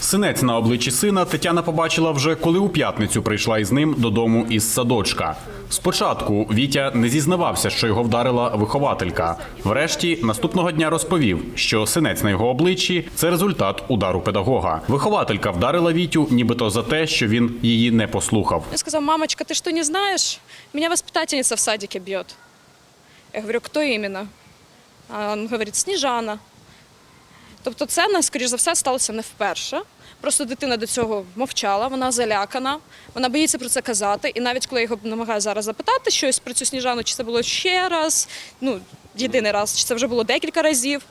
Синець на обличчі сина Тетяна побачила вже коли у п'ятницю прийшла із ним додому із садочка. Спочатку Вітя не зізнавався, що його вдарила вихователька. Врешті наступного дня розповів, що синець на його обличчі це результат удару педагога. Вихователька вдарила Вітю, нібито за те, що він її не послухав. Он сказал, мамочка, ты что, не знаешь? Меня воспитательница в садике бьет. Я говорю, кто именно? А он говорит, Сніжана. Тобто це, скоріш за все, сталося не вперше. Просто дитина до цього мовчала, вона залякана, вона боїться про це казати. І навіть коли я його намагаю зараз запитати щось про цю сніжану, чи це було ще раз, ну, єдиний раз, чи це вже було декілька разів.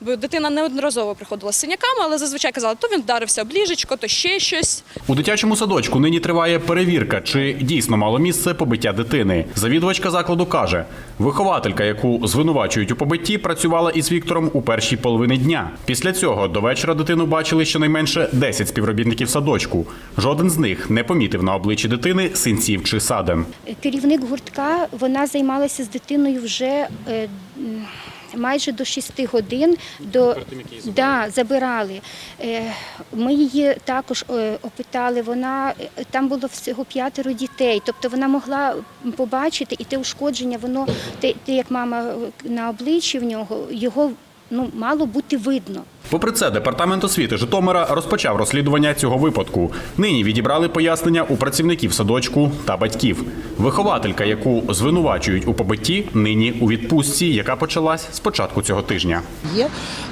Бо дитина неодноразово приходила з синяками, але зазвичай казала, то він вдарився об ліжечко, то ще щось. У дитячому садочку нині триває перевірка, чи дійсно мало місце побиття дитини. Завідувачка закладу каже, вихователька, яку звинувачують у побитті, працювала із Віктором у першій половині дня. Після цього до вечора дитину бачили щонайменше 10 співробітників садочку. Жоден з них не помітив на обличчі дитини синців чи саден. Керівник гуртка вона займалася з дитиною вже е, майже до 6 годин. До да, забирали. Е, Ми її також е, опитали. Вона е, там було всього п'ятеро дітей. Тобто вона могла побачити і те ушкодження, воно те, як мама на обличчі в нього, його ну мало бути видно. Попри це, департамент освіти Житомира розпочав розслідування цього випадку. Нині відібрали пояснення у працівників садочку та батьків. Вихователька, яку звинувачують у побитті, нині у відпустці, яка почалась з початку цього тижня. Є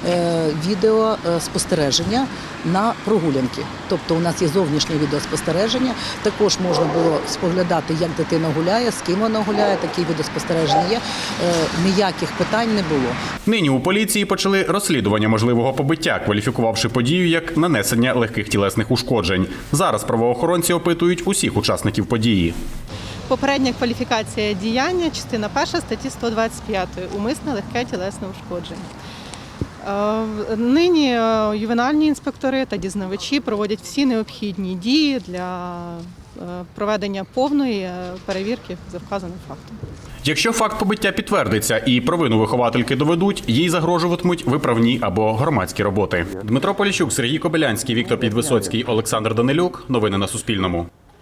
е, відео е, спостереження на прогулянки. Тобто у нас є зовнішнє відеоспостереження. Також можна було споглядати, як дитина гуляє, з ким вона гуляє. Такі відеоспостереження є. Е, ніяких питань не було. Нині у поліції почали розслідування можливого побиття, кваліфікувавши подію як нанесення легких тілесних ушкоджень. Зараз правоохоронці опитують усіх учасників події. Попередня кваліфікація діяння, частина перша статті 125 умисне легке тілесне ушкодження. Е, Нині е, ювенальні інспектори та дізнавачі проводять всі необхідні дії для проведення повної е, перевірки за вказаним фактом. Якщо факт побиття підтвердиться і провину виховательки доведуть, їй загрожуватимуть виправні або громадські роботи. Дмитро Поліщук, Сергій Кобилянський, Віктор Підвисоцький, Олександр Данилюк. Новини на Суспільному.